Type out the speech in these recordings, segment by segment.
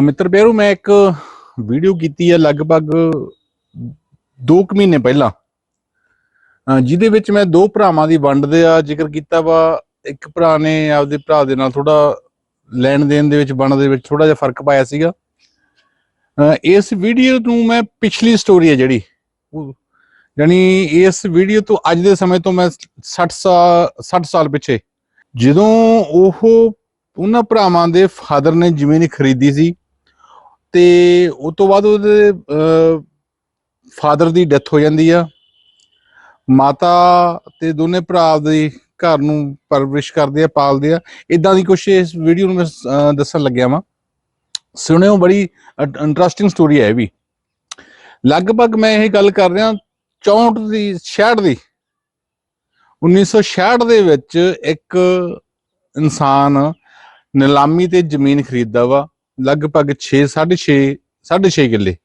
ਮਿੱਤਰ ਪਿਆਰੋ, ਮੈਂ ਇੱਕ ਵੀਡੀਓ ਕੀਤੀ ਹੈ ਲਗਭਗ 2 ਮਹੀਨੇ ਪਹਿਲਾਂ। ਜਿਹਦੇ ਵਿੱਚ ਮੈਂ ਦੋ ਭਰਾਵਾਂ ਦੀ ਵੰਡ ਦਾ ਜ਼ਿਕਰ ਕੀਤਾ ਵਾ। ਇੱਕ ਭਰਾ ਨੇ ਆਪਦੇ ਭਰਾ ਦੇ ਨਾਲ ਥੋੜਾ ਲੈਣ ਦੇਣ ਦੇ ਵਿੱਚ, ਵੰਡ ਦੇ ਵਿੱਚ ਥੋੜਾ ਜਿਹਾ ਫ਼ਰਕ ਪਾਇਆ ਸੀਗਾ। ਇਸ ਵੀਡੀਓ ਨੂੰ ਮੈਂ ਪਿਛਲੀ ਸਟੋਰੀ ਹੈ ਜਿਹੜੀ। ਉਹ- ਯਾਨੀ ਇਸ ਵੀਡੀਓ ਤੋਂ ਅੱਜ ਦੇ ਸਮੇਂ ਤੋਂ ਮੈਂ 60 ਸਾਲ 60 ਸਾਲ ਪਿੱਛੇ। ਜਦੋਂ ਉਹ ਉਹਨਾਂ ਭਰਾਵਾਂ ਦੇ ਫਾਦਰ ਨੇ ਜ਼ਮੀਨ ਖਰੀਦੀ ਸੀ ਤੇ ਉਸ ਤੋਂ ਬਾਅਦ ਉਹਦੇ ਫਾਦਰ ਦੀ ਡੈਥ ਹੋ ਜਾਂਦੀ ਆ। ਮਾਤਾ ਤੇ ਦੋਨੇ ਭਰਾ ਦੇ ਘਰ ਨੂੰ ਪਰਵਰਿਸ਼ ਕਰਦੇ ਆ, ਪਾਲਦੇ ਆ। ਇਦਾਂ ਦੀ ਕੁਛ ਇਸ ਵੀਡੀਓ ਨੂੰ ਮੈਂ ਦੱਸਣ ਲੱਗਿਆ ਵਾਂ। ਸੁਣਿਓ, ਬੜੀ ਇੰਟਰਸਟਿੰਗ ਸਟੋਰੀ ਹੈ ਇਹ ਵੀ। ਲਗਭਗ ਮੈਂ ਇਹ ਗੱਲ ਕਰ ਰਿਹਾ 64 ਦੀ 66 ਦੀ। 1966 ਦੇ ਵਿੱਚ ਇੱਕ ਇਨਸਾਨ ਨਿਲਾਮੀ ਤੇ ਜ਼ਮੀਨ ਖਰੀਦਦਾ ਵਾ, ਲਗਭਗ 6 6.5 6.5 ਕਿੱਲੇ।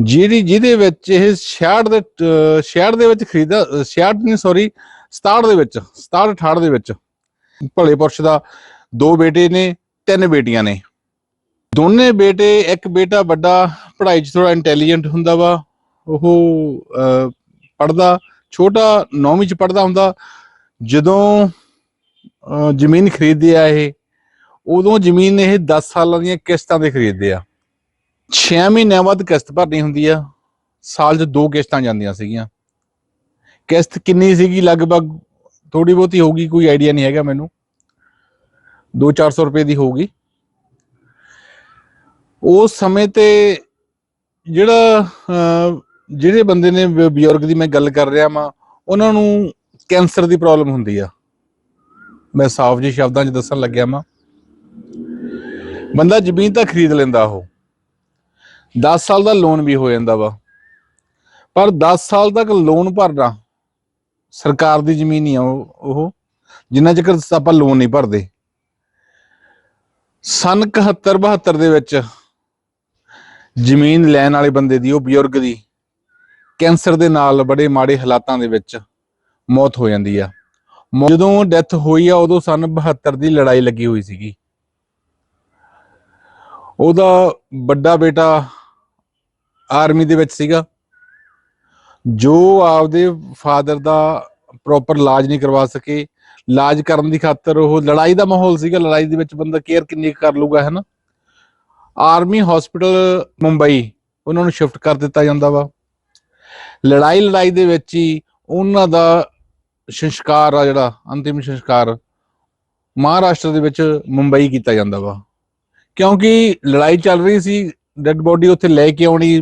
ਜਿਹੜੀ, ਜਿਹਦੇ ਵਿੱਚ ਇਹ 66 ਦੇ 66 ਦੇ ਵਿੱਚ ਖਰੀਦਾ, ਅਹ 66 ਨਹੀਂ ਸੌਰੀ 67 ਦੇ ਵਿੱਚ 67 68 ਦੇ ਵਿੱਚ। ਭਲੇ ਪੁਰਸ਼ ਦਾ ਦੋ ਬੇਟੇ ਨੇ, ਤਿੰਨ ਬੇਟੀਆਂ ਨੇ। ਦੋਨੇ ਬੇਟੇ, ਇੱਕ ਬੇਟਾ ਵੱਡਾ, ਪੜ੍ਹਾਈ 'ਚ ਥੋੜਾ ਇੰਟੈਲੀਜੈਂਟ ਹੁੰਦਾ ਵਾ, ਉਹ ਪੜਦਾ ਛੋਟਾ 9ਵੀਂ 'ਚ ਪੜਦਾ ਹੁੰਦਾ। ਜਦੋਂ ਜ਼ਮੀਨ ਖਰੀਦਦੇ ਆ ਇਹ। ਉਦੋਂ ਜ਼ਮੀਨ ਇਹ 10 ਸਾਲਾਂ ਦੀਆਂ ਕਿਸ਼ਤਾਂ ਤੇ ਖਰੀਦਦੇ ਆ। 6 ਮਹੀਨਿਆਂ ਬਾਅਦ ਕਿਸ਼ਤ ਭਰਨੀ ਹੁੰਦੀ ਆ। ਸਾਲ 'ਚ ਦੋ ਕਿਸ਼ਤਾਂ ਜਾਂਦੀਆਂ ਸੀਗੀਆਂ। ਕਿਸ਼ਤ ਕਿੰਨੀ ਸੀਗੀ? ਲਗਭਗ ਥੋੜੀ ਬਹੁਤੀ ਹੋਊਗੀ ਕੋਈ ਆਈਡੀਆ ਨਹੀਂ ਹੈਗਾ ਮੈਨੂੰ। 2-400 ਰੁਪਏ ਦੀ ਹੋਊਗੀ ਉਸ ਸਮੇਂ ਤੇ ਜਿਹੜਾ ਜਿਹੜੇ ਬੰਦੇ ਨੇ ਬਜ਼ੁਰਗ ਦੀ ਮੈਂ ਗੱਲ ਕਰ ਰਿਹਾ ਵਾਂ, ਉਹਨਾਂ ਨੂੰ ਕੈਂਸਰ ਦੀ ਪ੍ਰੋਬਲਮ ਹੁੰਦੀ ਆ। ਮੈਂ ਸਾਫ਼ ਜਿਹੇ ਸ਼ਬਦਾਂ 'ਚ ਦੱਸਣ ਲੱਗਿਆ ਵਾਂ। ਬੰਦਾ ਜ਼ਮੀਨ ਤਾਂ ਖਰੀਦ ਲੈਂਦਾ ਉਹ। 10 ਸਾਲ ਦਾ ਲੋਨ ਵੀ ਹੋ ਜਾਂਦਾ ਵਾ। ਪਰ 10 ਸਾਲ ਤੱਕ ਲੋਨ ਭਰਨਾ ਸਰਕਾਰ ਦੀ ਜ਼ਮੀਨ ਹੀ ਆ ਉਹ ਉਹ। ਜਿੰਨਾ ਚਿਰ ਆਪਾਂ ਲੋਨ ਨਹੀਂ ਭਰਦੇ। ਸਨ 71 72 ਦੇ ਵਿੱਚ ਜ਼ਮੀਨ ਲੈਣ ਵਾਲੇ ਬੰਦੇ ਦੀ, ਉਹ ਬਜ਼ੁਰਗ ਦੀ ਕੈਂਸਰ ਦੇ ਨਾਲ ਬੜੇ ਮਾੜੇ ਹਾਲਾਤਾਂ ਦੇ ਵਿੱਚ ਮੌਤ ਹੋ ਜਾਂਦੀ ਆ। ਜਦੋਂ ਡੈਥ ਹੋਈ ਆ, ਉਦੋਂ ਸਨ 72 ਦੀ ਲੜਾਈ ਲੱਗੀ ਹੋਈ ਸੀਗੀ। ਉਹਦਾ ਵੱਡਾ ਬੇਟਾ ਆਰਮੀ ਦੇ ਵਿੱਚ ਸੀਗਾ। ਜੋ ਆਪਦੇ ਫਾਦਰ ਦਾ ਪ੍ਰੋਪਰ ਇਲਾਜ ਨਹੀਂ ਕਰਵਾ ਸਕੇ, ਇਲਾਜ ਕਰਨ ਦੀ ਖਾਤਰ ਉਹ ਲੜਾਈ ਦਾ ਮਾਹੌਲ ਸੀਗਾ। ਲੜਾਈ ਦੇ ਵਿੱਚ ਬੰਦਾ ਕੇਅਰ ਕਿੰਨੀ ਕੁ ਕਰ ਲੂਗਾ ਹੈ ਨਾ? ਆਰਮੀ ਹਸਪੀਟਲ ਮੁੰਬਈ, ਉਹਨਾਂ ਨੂੰ ਸ਼ਿਫਟ ਕਰ ਦਿੱਤਾ ਜਾਂਦਾ ਵਾ। ਲੜਾਈ ਲੜਾਈ ਦੇ ਵਿੱਚ ਹੀ ਉਹਨਾਂ ਦਾ ਸੰਸਕਾਰ ਆ ਜਿਹੜਾ, ਅੰਤਿਮ ਸੰਸਕਾਰ, ਮਹਾਰਾਸ਼ਟਰ ਦੇ ਵਿੱਚ ਮੁੰਬਈ ਕੀਤਾ ਜਾਂਦਾ ਵਾ। ਕਿਉਂਕਿ ਲੜਾਈ ਚੱਲ ਰਹੀ ਸੀ, ਡੈੱਡ ਬੋਡੀ ਉੱਥੇ ਲੈ ਕੇ ਆਉਣੀ,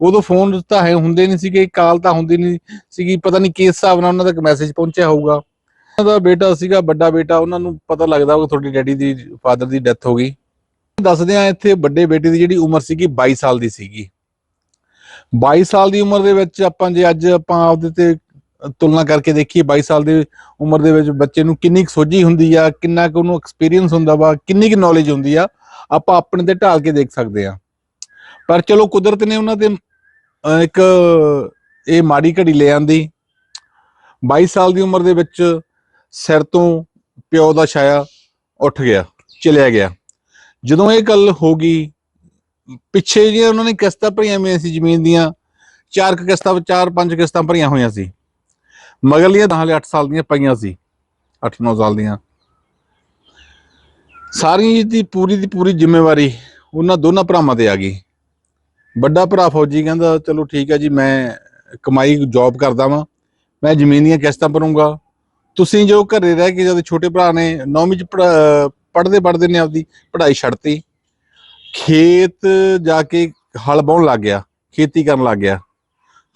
ਉਦੋਂ ਫੋਨ ਤਾਂ ਹੈ ਹੁੰਦੇ ਨਹੀਂ ਸੀਗੇ, ਕਾਲ ਤਾਂ ਹੁੰਦੀ ਨਹੀਂ ਸੀਗੀ, ਪਤਾ ਨਹੀਂ ਕਿਸ ਹਿਸਾਬ ਨਾਲ ਉਹਨਾਂ ਦਾ ਮੈਸੇਜ ਪਹੁੰਚਿਆ ਹੋਊਗਾ। ਉਹਨਾਂ ਦਾ ਬੇਟਾ ਸੀਗਾ, ਵੱਡਾ ਬੇਟਾ, ਉਹਨਾਂ ਨੂੰ ਪਤਾ ਲੱਗਦਾ ਕਿ ਤੁਹਾਡੀ ਡੈਡੀ ਦੀ, ਫਾਦਰ ਦੀ ਡੈਥ ਹੋ ਗਈ। ਦੱਸਦੇ ਆ ਇੱਥੇ ਵੱਡੇ ਬੇਟੇ ਦੀ ਜਿਹੜੀ ਉਮਰ ਸੀਗੀ 22 ਸਾਲ ਦੀ ਸੀਗੀ। 22 ਸਾਲ ਦੀ ਉਮਰ ਦੇ ਵਿੱਚ ਆਪਾਂ ਜੇ ਅੱਜ ਆਪਾਂ ਆਪਦੇ ਤੇ ਤੁਲਨਾ ਕਰਕੇ ਦੇਖੀਏ 22 ਸਾਲ ਦੀ ਉਮਰ ਦੇ ਵਿੱਚ ਬੱਚੇ ਨੂੰ ਕਿੰਨੀ ਕੁ ਸੋਝੀ ਹੁੰਦੀ ਆ, ਕਿੰਨਾ ਕੁ ਉਹਨੂੰ ਐਕਸਪੀਰੀਅੰਸ ਹੁੰਦਾ ਵਾ, ਕਿੰਨੀ ਕੁ ਨੌਲੇਜ ਹੁੰਦੀ ਆ, ਆਪਾਂ ਆਪਣੇ ਤੇ ਢਾਲ ਕੇ ਦੇਖ ਸਕਦੇ ਆ। ਪਰ ਚਲੋ ਕੁਦਰਤ ਨੇ ਉਹਨਾਂ ਤੇ ਇੱਕ ਇਹ ਮਾੜੀ ਘੜੀ ਲੈ ਆਂਦੀ। 22 ਸਾਲ ਦੀ ਉਮਰ ਦੇ ਵਿੱਚ ਸਿਰ ਤੋਂ ਪਿਓ ਦਾ ਛਾਇਆ ਉੱਠ ਗਿਆ, ਚਲਿਆ ਗਿਆ। ਜਦੋਂ ਇਹ ਗੱਲ ਹੋ ਗਈ, ਪਿੱਛੇ ਜਿਹੜੀਆਂ ਉਹਨਾਂ ਨੇ ਕਿਸ਼ਤਾਂ ਭਰੀਆਂ ਹੋਈਆਂ ਸੀ ਜ਼ਮੀਨ ਦੀਆਂ, ਚਾਰ ਕੁ ਕਿਸ਼ਤਾਂ, ਚਾਰ ਪੰਜ ਕਿਸ਼ਤਾਂ ਭਰੀਆਂ ਹੋਈਆਂ ਸੀ। ਮਗਰਲੀਆਂ ਤਾਂ ਹਾਲੇ 8 ਸਾਲ ਦੀਆਂ ਪਈਆਂ ਸੀ 8-9 ਸਾਲ ਦੀਆਂ। ਸਾਰੀ ਦੀ ਪੂਰੀ ਦੀ ਪੂਰੀ ਜ਼ਿੰਮੇਵਾਰੀ ਉਹਨਾਂ ਦੋਨਾਂ ਭਰਾਵਾਂ ਤੇ ਆ ਗਈ। ਵੱਡਾ ਭਰਾ ਫੌਜੀ ਕਹਿੰਦਾ, ਚਲੋ ਠੀਕ ਹੈ ਜੀ, ਮੈਂ ਕਮਾਈ ਜੌਬ ਕਰਦਾ ਵਾਂ, ਮੈਂ ਜ਼ਮੀਨ ਦੀਆਂ ਕਿਸ਼ਤਾਂ ਭਰੂੰਗਾ। ਤੁਸੀਂ ਜੋ ਘਰੇ ਰਹਿ ਕੇ ਜਦ ਛੋਟੇ ਭਰਾ ਨੇ 9ਵੀਂ ਚ ਪੜ੍ਹਦੇ ਪੜ੍ਹਦੇ ਨੇ ਆਪਦੀ ਪੜ੍ਹਾਈ ਛੱਡਤੀ, ਖੇਤ ਜਾ ਕੇ ਹਲ ਬਾਉਣ ਲੱਗ ਗਿਆ, ਖੇਤੀ ਕਰਨ ਲੱਗ ਗਿਆ।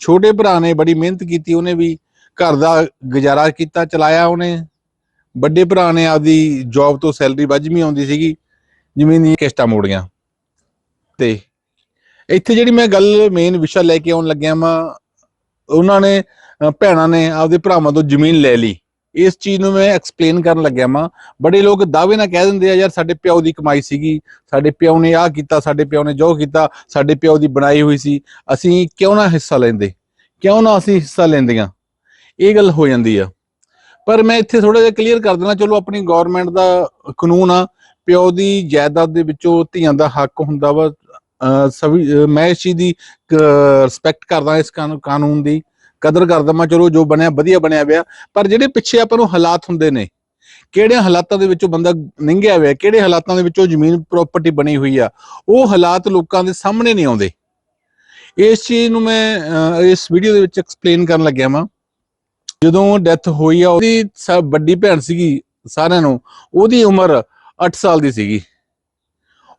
ਛੋਟੇ ਭਰਾ ਨੇ ਬੜੀ ਮਿਹਨਤ ਕੀਤੀ, ਉਹਨੇ ਵੀ ਘਰ ਦਾ ਗੁਜ਼ਾਰਾ ਕੀਤਾ, ਚਲਾਇਆ ਉਹਨੇ। ਵੱਡੇ ਭਰਾ ਨੇ ਆਪਦੀ ਜੌਬ ਤੋਂ ਸੈਲਰੀ ਵੱਜਵੀਂ ਆਉਂਦੀ ਸੀਗੀ ਜ਼ਮੀਨ ਦੀਆਂ ਕਿਸ਼ਤਾਂ ਮੋੜੀਆਂ ਤੇ ਇੱਥੇ ਜਿਹੜੀ ਮੈਂ ਗੱਲ ਮੇਨ ਵਿਸ਼ਾ ਲੈ ਕੇ ਆਉਣ ਲੱਗਿਆ ਵਾਂ, ਉਹਨਾਂ ਨੇ ਭੈਣਾਂ ਨੇ ਆਪਦੇ ਭਰਾਵਾਂ ਤੋਂ ਜ਼ਮੀਨ ਲੈ ਲਈ। ਇਸ ਚੀਜ਼ ਨੂੰ ਮੈਂ ਐਕਸਪਲੇਨ ਕਰਨ ਲੱਗਿਆ ਵਾਂ। ਬੜੇ ਲੋਕ ਦਾਅਵੇ ਨਾਲ ਕਹਿ ਦਿੰਦੇ ਆ, ਯਾਰ, ਸਾਡੇ ਪਿਓ ਦੀ ਕਮਾਈ ਸੀਗੀ। ਸਾਡੇ ਪਿਓ ਨੇ ਆਹ ਕੀਤਾ, ਸਾਡੇ ਪਿਓ ਨੇ ਜੋ ਕੀਤਾ, ਸਾਡੇ ਪਿਓ ਦੀ ਬਣਾਈ ਹੋਈ ਸੀ। ਅਸੀਂ ਕਿਉਂ ਨਾ ਹਿੱਸਾ ਲੈਂਦੇ? ਕਿਉਂ ਨਾ ਅਸੀਂ ਹਿੱਸਾ ਲੈਂਦੀਆਂ ਇਹ ਗੱਲ ਹੋ ਜਾਂਦੀ ਆ। ਪਰ ਮੈਂ ਇੱਥੇ ਥੋੜਾ ਜਿਹਾ ਕਲੀਅਰ ਕਰ ਦੇਣਾ ਚਲੋ ਆਪਣੀ ਗਵਰਨਮੈਂਟ ਦਾ ਕਾਨੂੰਨ ਆ, ਪਿਓ ਦੀ ਜਾਇਦਾਦ ਦੇ ਵਿੱਚੋਂ ਧੀਆਂ ਦਾ ਹੱਕ ਹੁੰਦਾ ਵਾ। ਅਹ ਮੈਂ ਇਸ ਚੀਜ਼ ਦੀ ਰਿਸਪੈਕਟ ਕਰਦਾ ਇਸ ਕਾਨੂੰ- ਕਾਨੂੰਨ ਦੀ, ਕਦਰ ਕਰਦਾ ਮੈਂ ਚਲੋ ਜੋ ਬਣਿਆ, ਵਧੀਆ ਬਣਿਆ ਹੋਇਆ ਪਰ ਜਿਹੜੇ ਪਿੱਛੇ ਆਪਾਂ ਨੂੰ ਹਾਲਾਤ ਹੁੰਦੇ ਨੇ ਕਿਹੜੇ ਹਾਲਾਤਾਂ ਦੇ ਵਿੱਚੋਂ ਬੰਦਾ ਲੰਘਿਆ ਹੋਇਆ, ਕਿਹੜੇ ਹਾਲਾਤਾਂ ਦੇ ਵਿੱਚੋਂ ਜ਼ਮੀਨ ਪ੍ਰਾਪਰਟੀ ਬਣੀ ਹੋਈ ਆ, ਉਹ ਹਾਲਾਤ ਲੋਕਾਂ ਦੇ ਸਾਹਮਣੇ ਨਹੀਂ ਆਉਂਦੇ। ਇਸ ਚੀਜ਼ ਨੂੰ ਮੈਂ ਇਸ ਵੀਡੀਓ ਦੇ ਵਿੱਚ ਐਕਸਪਲੇਨ ਕਰਨ ਲੱਗਿਆ ਵਾਂ। ਜਦੋਂ ਡੈਥ ਹੋਈ ਆ, ਉਹਦੀ ਸਭ ਵੱਡੀ ਭੈਣ ਸੀਗੀ ਸਾਰਿਆਂ ਨੂੰ, ਉਹਦੀ ਉਮਰ 8 ਸਾਲ ਦੀ ਸੀਗੀ।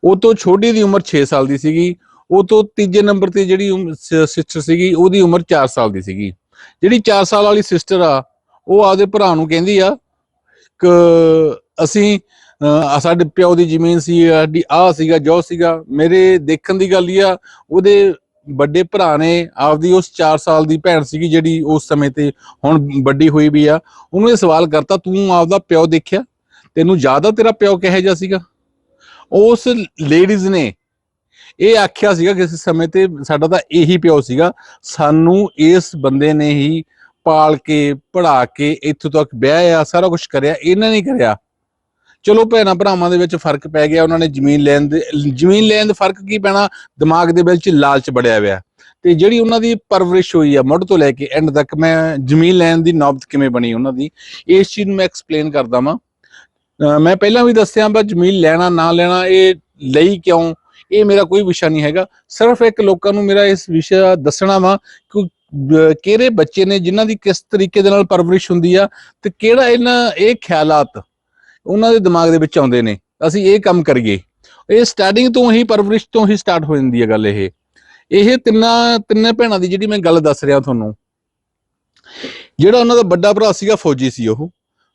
ਉਹ ਤੋਂ ਛੋਟੀ ਦੀ ਉਮਰ 6 ਸਾਲ ਦੀ ਸੀਗੀ, ਉਹ ਤੋਂ ਤੀਜੇ ਨੰਬਰ ਤੇ ਜਿਹੜੀ ਸਿਸਟਰ ਸੀਗੀ, ਉਹਦੀ ਉਮਰ 4 ਸਾਲ ਦੀ ਸੀਗੀ। ਜਿਹੜੀ 4 ਸਾਲ ਵਾਲੀ ਸਿਸਟਰ ਆ, ਉਹ ਆਪਦੇ ਭਰਾ ਨੂੰ ਕਹਿੰਦੀ ਆ, ਕਿ, ਅਸੀਂ ਸਾਡੇ ਪਿਓ ਦੀ ਜ਼ਮੀਨ ਸੀ, ਸਾਡੀ ਆ ਸੀਗਾ, ਜੋ ਸੀਗਾ, ਮੇਰੇ ਦੇਖਣ ਦੀ ਗੱਲ ਹੀ ਆ, ਉਹਦੇ ਵੱਡੇ ਭਰਾ ਨੇ, ਆਪਦੀ ਉਸ 4 ਸਾਲ ਦੀ ਭੈਣ ਸੀਗੀ ਜਿਹੜੀ ਉਸ ਸਮੇਂ ਤੇ ਹੁਣ ਵੱਡੀ ਹੋਈ ਵੀ ਆ, ਉਹਨੂੰ ਇਹ ਸਵਾਲ ਕਰਤਾ, ਤੂੰ ਆਪਦਾ ਪਿਓ ਦੇਖਿਆ? ਤੈਨੂੰ ਜ਼ਿਆਦਾ ਤੇਰਾ ਪਿਓ ਕਿਹੋ ਜਿਹਾ ਸੀਗਾ? ਉਸ ਲੇਡੀਜ਼ ਨੇ ਇਹ ਆਖਿਆ ਸੀਗਾ ਕਿਸੇ ਸਮੇਂ ਤੇ ਸਾਡਾ ਤਾਂ ਇਹੀ ਪਿਓ ਸੀਗਾ, ਸਾਨੂੰ ਇਸ ਬੰਦੇ ਨੇ ਹੀ ਪਾਲ ਕੇ ਪੜਾ ਕੇ ਇੱਥੋਂ ਤੱਕ ਵਿਆਹਿਆ, ਸਾਰਾ ਕੁਝ ਕਰਿਆ, ਇਹਨਾਂ ਨੇ ਕਰਿਆ। ਚਲੋ ਭੈਣਾਂ ਭਰਾਵਾਂ ਦੇ ਵਿੱਚ ਫ਼ਰਕ ਪੈ ਗਿਆ, ਉਹਨਾਂ ਨੇ ਜ਼ਮੀਨ ਲੈਣ ਦੇ, ਜ਼ਮੀਨ ਲੈਣ ਦਾ ਫ਼ਰਕ ਕੀ ਪੈਣਾ? ਦਿਮਾਗ ਦੇ ਵਿੱਚ ਲਾਲਚ ਬੜਿਆ ਹੋਇਆ। ਤੇ ਜਿਹੜੀ ਉਹਨਾਂ ਦੀ ਪਰਵਰਿਸ਼ ਹੋਈ ਆ ਮੁੱਢ ਤੋਂ ਲੈ ਕੇ ਐਂਡ ਤੱਕ, ਮੈਂ ਜ਼ਮੀਨ ਲੈਣ ਦੀ ਨੌਬਤ ਕਿਵੇਂ ਬਣੀ ਉਹਨਾਂ ਦੀ, ਇਸ ਚੀਜ਼ ਨੂੰ ਮੈਂ ਐਕਸਪਲੇਨ ਕਰਦਾ ਵਾਂ। ਮੈਂ ਪਹਿਲਾਂ ਵੀ ਦੱਸਿਆ ਬਾ ਜ਼ਮੀਨ ਲੈਣਾ, ਨਾ ਲੈਣਾ, ਇਹ ਲਈ ਕਿਉਂ? ਇਹ ਮੇਰਾ ਕੋਈ ਵਿਸ਼ਾ ਨਹੀਂ ਹੈਗਾ। ਸਿਰਫ ਇੱਕ ਲੋਕਾਂ ਨੂੰ ਮੇਰਾ ਇਸ ਵਿਸ਼ਾ ਦੱਸਣਾ ਵਾ ਕਿ ਕਿਹੜੇ ਬੱਚੇ ਨੇ ਜਿਨ੍ਹਾਂ ਦੀ ਕਿਸ ਤਰੀਕੇ ਦੇ ਨਾਲ ਪਰਵਰਿਸ਼ ਹੁੰਦੀ ਆ ਤੇ ਕਿਹੜਾ ਇਹਨਾਂ, ਇਹ ਖਿਆਲਾਤ ਉਹਨਾਂ ਦੇ ਦਿਮਾਗ ਦੇ ਵਿੱਚ ਆਉਂਦੇ ਨੇ। ਅਸੀਂ ਇਹ ਕੰਮ ਕਰੀਏ। ਇਹ ਸਟਾਰਟਿੰਗ ਤੋਂ ਹੀ ਪਰਵਰਿਸ਼ ਤੋਂ ਹੀ ਸਟਾਰਟ ਹੋ ਜਾਂਦੀ ਹੈ ਗੱਲ ਇਹ। ਇਹ ਤਿੰਨਾਂ ਤਿੰਨੇ ਭੈਣਾਂ ਦੀ ਜਿਹੜੀ ਮੈਂ ਗੱਲ ਦੱਸ ਰਿਹਾ ਤੁਹਾਨੂੰ ਜਿਹੜਾ ਉਹਨਾਂ ਦਾ ਵੱਡਾ ਭਰਾ ਸੀਗਾ ਫੌਜੀ ਸੀ ਉਹ।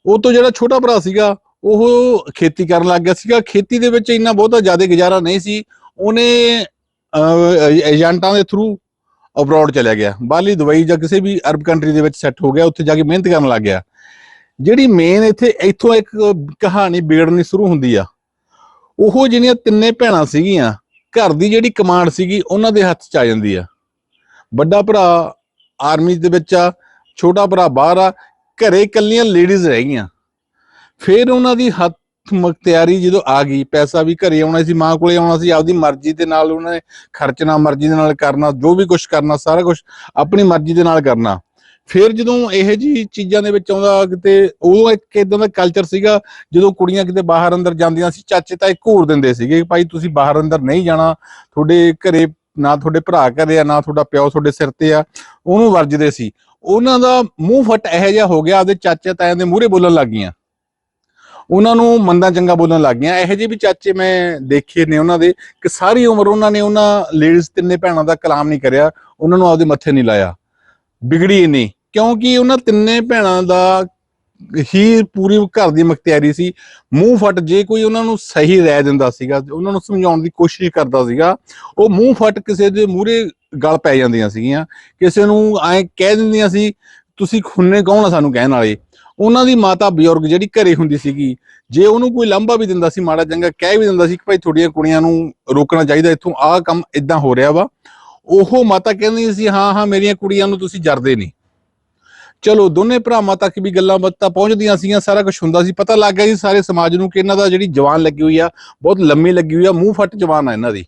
ਉਹ ਤੋਂ ਜਿਹੜਾ ਛੋਟਾ ਭਰਾ ਸੀਗਾ ਉਹ ਖੇਤੀ ਕਰਨ ਲੱਗ ਗਿਆ ਸੀਗਾ। ਖੇਤੀ ਦੇ ਵਿੱਚ ਇੰਨਾ ਬਹੁਤਾ ਜ਼ਿਆਦਾ ਗੁਜ਼ਾਰਾ ਨਹੀਂ ਸੀ। ਉਹਨੇ ਅਹ, ਏਜੰਟਾਂ ਦੇ ਥਰੂ ਅਬਰੋਡ ਚਲਿਆ ਗਿਆ। ਬਾਹਰਲੀ ਦੁਬਈ ਜਾਂ ਕਿਸੇ ਵੀ ਅਰਬ ਕੰਟਰੀ ਦੇ ਵਿੱਚ ਸੈੱਟ ਹੋ ਗਿਆ। ਉੱਥੇ ਜਾ ਕੇ ਮਿਹਨਤ ਕਰਨ ਲੱਗ ਗਿਆ। ਜਿਹੜੀ ਮੇਨ ਇੱਥੇ, ਇੱਥੋਂ ਇੱਕ ਕਹਾਣੀ ਵਿਗੜਨੀ ਸ਼ੁਰੂ ਹੁੰਦੀ ਆ। ਉਹ ਜਿਹੜੀਆਂ ਤਿੰਨੇ ਭੈਣਾਂ ਸੀਗੀਆਂ, ਘਰ ਦੀ ਜਿਹੜੀ ਕਮਾਂਡ ਸੀਗੀ, ਉਹਨਾਂ ਦੇ ਹੱਥ 'ਚ ਆ ਜਾਂਦੀ ਆ। ਵੱਡਾ ਭਰਾ ਆਰਮੀ ਦੇ ਵਿੱਚ ਆ, ਛੋਟਾ ਭਰਾ ਬਾਹਰ ਆ, ਘਰੇ ਇਕੱਲੀਆਂ ਲੇਡੀਜ਼ ਰਹਿ ਗਈਆਂ ਫਿਰ ਉਹਨਾਂ ਦੀ ਹੱਥ ਮਖਤਿਆਰੀ ਜਦੋਂ ਆ ਗਈ, ਪੈਸਾ ਵੀ ਘਰੇ ਆਉਣਾ ਸੀ, ਮਾਂ ਕੋਲੇ ਆਉਣਾ ਸੀ, ਆਪਦੀ ਮਰਜ਼ੀ ਦੇ ਨਾਲ ਉਹਨਾਂ ਨੇ ਖਰਚਣਾ, ਮਰਜ਼ੀ ਦੇ ਨਾਲ ਕਰਨਾ, ਜੋ ਵੀ ਕੁਝ ਕਰਨਾ, ਸਾਰਾ ਕੁਝ ਆਪਣੀ ਮਰਜ਼ੀ ਦੇ ਨਾਲ ਕਰਨਾ। ਫਿਰ ਜਦੋਂ ਇਹ ਜੀ ਚੀਜ਼ਾਂ ਦੇ ਵਿੱਚ ਆਉਂਦਾ ਕਿਤੇ, ਉਹ ਇੱਕ ਇਦਾਂ ਦਾ ਕਲਚਰ ਸੀਗਾ, ਜਦੋਂ ਕੁੜੀਆਂ ਕਿਤੇ ਬਾਹਰ ਅੰਦਰ ਜਾਂਦੀਆਂ ਸੀ, ਚਾਚੇ ਤਾਂ ਇੱਕ ਘੂਰ ਦਿੰਦੇ ਸੀਗੇ ਭਾਈ ਤੁਸੀਂ ਬਾਹਰ ਅੰਦਰ ਨਹੀਂ ਜਾਣਾ, ਤੁਹਾਡੇ ਘਰੇ ਨਾ ਤੁਹਾਡੇ ਭਰਾ ਘਰੇ ਆ, ਨਾ ਤੁਹਾਡਾ ਪਿਓ ਤੁਹਾਡੇ ਸਿਰ ਤੇ ਆ, ਉਹਨੂੰ ਵਰਜਦੇ ਸੀ। ਉਹਨਾਂ ਦਾ ਮੂੰਹ ਫਟ ਇਹੋ ਜਿਹਾ ਹੋ ਗਿਆ, ਆਪਦੇ ਚਾਚੇ ਤਾਇਆਂ ਦੇ ਮੂਹਰੇ ਬੋਲਣ ਲੱਗ ਗਈਆਂ। ਉਹਨਾਂ ਨੂੰ ਮੰਦਾ ਚੰਗਾ ਬੋਲਣ ਲੱਗ ਗਈਆਂ। ਇਹੋ ਜਿਹੇ ਵੀ ਚਾਚੇ ਮੈਂ ਦੇਖੇ ਨੇ ਉਹਨਾਂ ਦੇ ਕਿ ਸਾਰੀ ਉਮਰ ਉਹਨਾਂ ਨੇ ਉਹਨਾਂ ਲੇਡੀਜ਼ ਤਿੰਨੇ ਭੈਣਾਂ ਦਾ ਕਲਾਮ ਨਹੀਂ ਕਰਿਆ, ਉਹਨਾਂ ਨੂੰ ਆਪਦੇ ਮੱਥੇ ਨਹੀਂ ਲਾਇਆ। ਬਿਗੜੀ ਨਹੀਂ ਕਿਉਂਕਿ ਉਹਨਾਂ ਤਿੰਨੇ ਭੈਣਾਂ ਦਾ ਹੀ ਪੂਰੀ ਘਰ ਦੀ ਮਖਤਿਆਰੀ ਸੀ। ਮੂੰਹ ਫਟ ਜੇ ਕੋਈ ਉਹਨਾਂ ਨੂੰ ਸਹੀ ਰਹਿ ਦਿੰਦਾ ਸੀਗਾ, ਉਹਨਾਂ ਨੂੰ ਸਮਝਾਉਣ ਦੀ ਕੋਸ਼ਿਸ਼ ਕਰਦਾ ਸੀਗਾ, ਉਹ ਮੂੰਹ ਫਟ ਕਿਸੇ ਦੇ ਮੂਹਰੇ ਗਲ ਪੈ ਜਾਂਦੀਆਂ ਸੀਗੀਆਂ। ਕਿਸੇ ਨੂੰ ਐਂ ਕਹਿ ਦਿੰਦੀਆਂ ਸੀ, ਤੁਸੀਂ ਖੁੰਨੇ ਕੌਣ ਆ ਸਾਨੂੰ ਕਹਿਣ ਵਾਲੇ? ਉਹਨਾਂ ਦੀ ਮਾਤਾ ਬਜ਼ੁਰਗ ਜਿਹੜੀ ਘਰੇ ਹੁੰਦੀ ਸੀਗੀ, ਜੇ ਉਹਨੂੰ ਕੋਈ ਲੰਬਾ ਵੀ ਦਿੰਦਾ ਸੀ, ਮਾੜਾ ਚੰਗਾ ਕਹਿ ਵੀ ਦਿੰਦਾ ਸੀ ਕਿ ਭਾਈ ਤੁਹਾਡੀਆਂ ਕੁੜੀਆਂ ਨੂੰ ਰੋਕਣਾ ਚਾਹੀਦਾ, ਇੱਥੋਂ ਆਹ ਕੰਮ ਇਦਾਂ ਹੋ ਰਿਹਾ ਵਾ। ਉਹ ਮਾਤਾ ਕਹਿੰਦੀ ਸੀ, ਹਾਂ ਹਾਂ, ਮੇਰੀਆਂ ਕੁੜੀਆਂ ਨੂੰ ਤੁਸੀਂ ਜਰਦੇ ਨਹੀਂ। ਚਲੋ ਦੋਨੇ ਭਰਾਵਾਂ ਤੱਕ ਵੀ ਗੱਲਾਂ ਬਾਤਾਂ ਪਹੁੰਚਦੀਆਂ ਸੀਗੀਆਂ ਸਾਰਾ ਕੁਝ ਹੁੰਦਾ ਸੀ। ਪਤਾ ਲੱਗ ਗਿਆ ਜੀ ਸਾਰੇ ਸਮਾਜ ਨੂੰ ਕਿ ਇਹਨਾਂ ਦਾ ਜਿਹੜੀ ਜਵਾਨ ਲੱਗੀ ਹੋਈ ਆ, ਬਹੁਤ ਲੰਮੀ ਲੱਗੀ ਹੋਈ ਆ, ਮੂੰਹ ਫੱਟ ਜਵਾਨ ਆ ਇਹਨਾਂ ਦੀ।